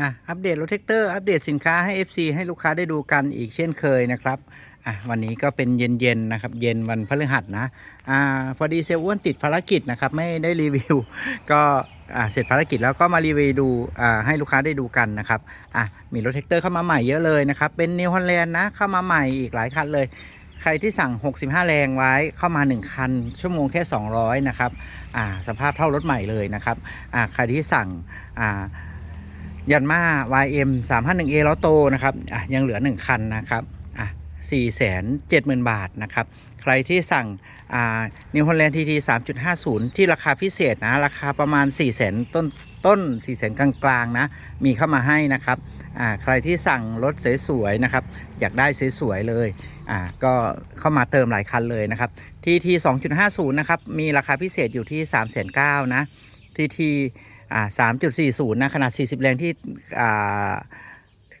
อะอัปเดตรถแท็กเตอร์อัปเดตสินค้าให้ FC ให้ลูกค้าได้ดูกันอีกเช่นเคยนะครับอะวันนี้ก็เป็นเย็นๆนะครับ เย็นวันพฤหัสนะอ่าพอดีเซลอ้วนติดภารกิจนะครับ ไม่ได้รีวิว ก็อ่าเสร็จภารกิจแล้วก็มารีวิวดูอ่าให้ลูกค้าได้ดูกันนะครับอะมีรถแท็กเตอร์เข้ามาใหม่เยอะเลยนะครับ เป็นนิวฮอลแลนด์นะ เข้ามาใหม่อีกหลายคันเลย ใครที่สั่ง 65 แรงไว้เข้ามา 1 คัน ชั่วโมงแค่ 200 นะครับอ่าสภาพเท่ารถใหม่เลยนะครับอ่าใครที่สั่งอ่า ยันมา YM 351A ล้อโตนะครับอะยังเหลือ 1 คันนะครับอะ470,000 บาทนะครับ ใครที่สั่งอ่า New Holland TT 3.50 ที่ราคาพิเศษนะ ราคาประมาณ 4 0 0 0 0ต้นต้น 4 0 0 0 0กลางๆนะ มีเข้ามาให้นะครับอ่าใครที่สั่งรถสวยๆนะครับ อยากได้สวยๆเลยอ่าก็เข้ามาเติมหลายคันเลยนะครับ TT 2.50 นะครับ มีราคาพิเศษอยู่ที่ 3,900นะ TT อ่า 3.40 นะขนาด 40 แรงที่อ่า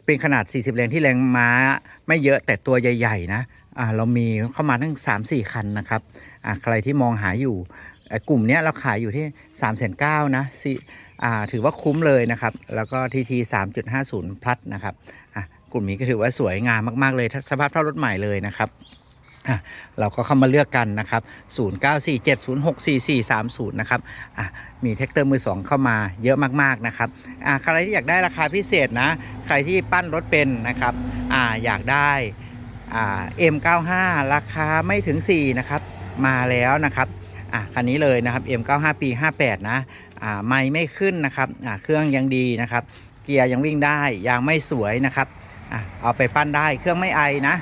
เป็นขนาด 40 แรงที่แรงม้าไม่เยอะแต่ตัวใหญ่ ๆ นะอ่าเรามีเข้ามาทั้ง 3-4 คันนะครับอ่าใครที่มองหาอยู่กลุ่มนี้เราขายอยู่ที่ 3 9 0 0 0นะสิอ่าถือว่าคุ้มเลยนะครับ แล้วก็ TT 3.50 พลัดนะครับอะกลุ่มนี้ก็ถือว่าสวยงามมาก ๆ เลยสภาพเท่ารถใหม่เลยนะครับ อะเราก็เข้ามาเลือกกันนะครับ 0947064430 นะครับอะมีแท็กเตอร์มือสองเข้ามาเยอะมากๆนะครับอะใครที่อยากได้ราคาพิเศษนะ ใครที่ปั้นรถเป็นนะครับอ่าอยากได้อ่า M95 ราคาไม่ถึง 4 นะครับ มาแล้วนะครับอะคันนี้เลยนะครับ M95 ปี 58 นะอ่าไม่ไม่ขึ้นนะครับอ่าเครื่องยังดีนะครับ เกียร์ยังวิ่งได้ ยางไม่สวยนะครับอะเอาไปปั้นได้เครื่องไม่ไอนะ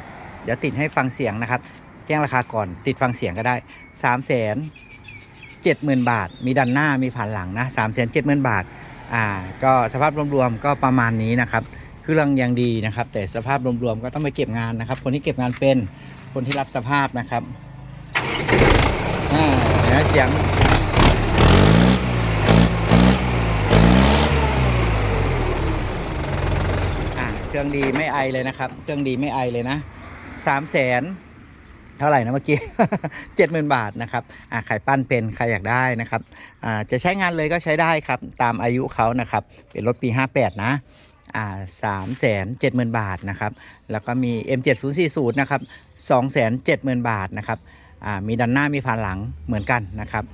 เดี๋ยวติดให้ฟังเสียงนะครับ แจ้งราคาก่อนติดฟังเสียงก็ได้3ามแสนเจ็ดหมื่นบาท มีดันหน้ามีผ่านหลังนะสามแสนเจ็ดหมื่นบาทอ่าก็สภาพรวมๆก็ประมาณนี้นะครับเครื่องยังดีนะครับ แต่สภาพรวมๆก็ต้องไปเก็บงานนะครับ คนที่เก็บงานเป็นคนที่รับสภาพนะครับอ่าเนไหมเสียงอ่าเครื่องดีไม่ไอเลยนะครับ เครื่องดีไม่ไอเลยนะ สามแสนเท่าไหร่นะเมื่อกี้เจ็ดหมื่นบาทนะครับอ่าใครปั้นเป็นใครอยากได้นะครับอ่าจะใช้งานเลยก็ใช้ได้ครับ ตามอายุเขานะครับ เป็นรถปี 58 นะอ่าสามแสนเจ็ดหมื่นบาทนะครับ แล้วก็มี M7040 นะครับสองแสนเจ็ดหมื่นบาทนะครับอ่ามีดันหน้ามีผ่านหลังเหมือนกันนะครับ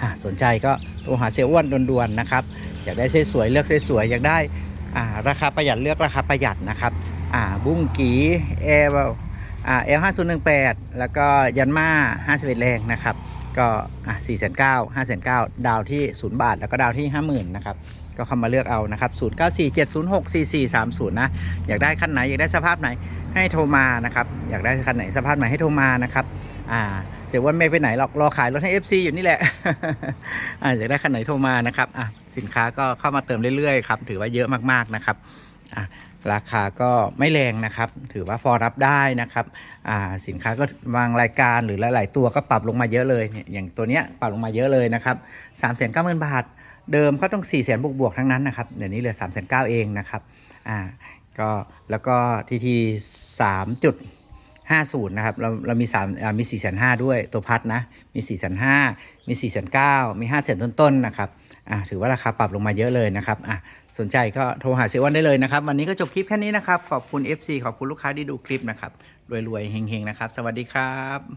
อ่าสนใจก็โทรหาเซลอ้วนด่วนๆนะครับ อยากได้เสวยเลือกเสวยอยากได้อ่าราคาประหยัดเลือกราคาประหยัดนะครับ อ่าบุ้งกีเอลอ่าเอลห้าศูนย์หนึ่งแปดแล้วก็ยันมาห้าสิบเอ็ดแรงนะครับ ก็อ่าสี่แสนเก้าห้าแสนเก้าดาวที่ศูนย์บาท แล้วก็ดาวที่ห้าหมื่นนะครับก็เข้ามาเลือกเอานะครับศูนย์เก้าสี่เจ็ดศูนย์หกสี่สี่สามศูนย์นะ อยากได้คันไหน อยากได้สภาพไหนให้โทรมานะครับ อยากได้คันไหนสภาพไหนให้โทรมานะครับ อ่า เสียวันไม่ไปไหนหรอก รอขายรถให้ FC อยู่นี่แหละ อ่า อยากได้คันไหนโทรมานะครับ อะ สินค้าก็เข้ามาเติมเรื่อยๆครับ ถือว่าเยอะมากๆนะครับ อะราคาก็ไม่แรงนะครับ ถือว่าพอรับได้นะครับอ่าสินค้าก็บางรายการหรือหลาย ๆ ตัวก็ปรับลงมาเยอะเลยเนี่ยอย่างตัวเนี้ยปรับลงมาเยอะเลยนะครับ3 9 0 0 0 0บาท เดิมก็ต้อง4ี่แสนบวกๆทั้งนั้นนะครับเดี๋ยวนี้เหลือ3 9 0 0 0เองนะครับอ่าก็แล้วก็ทีที3จุด 50นะครับเราเรามี3อ่ามี4 5 0 0ด้วยตัวพัดนะมี 4 5 0 0 มี 4 9 0 0 มี5 0 0 0 0ต้นๆนะครับอะถือว่าราคาปรับลงมาเยอะเลยนะครับอะสนใจก็โทรหาเซวันได้เลยนะครับ วันนี้ก็จบคลิปแค่นี้นะครับ ขอบคุณ FC ขอบคุณลูกค้าที่ดูคลิปนะครับรวยๆเฮงๆนะครับ สวัสดีครับ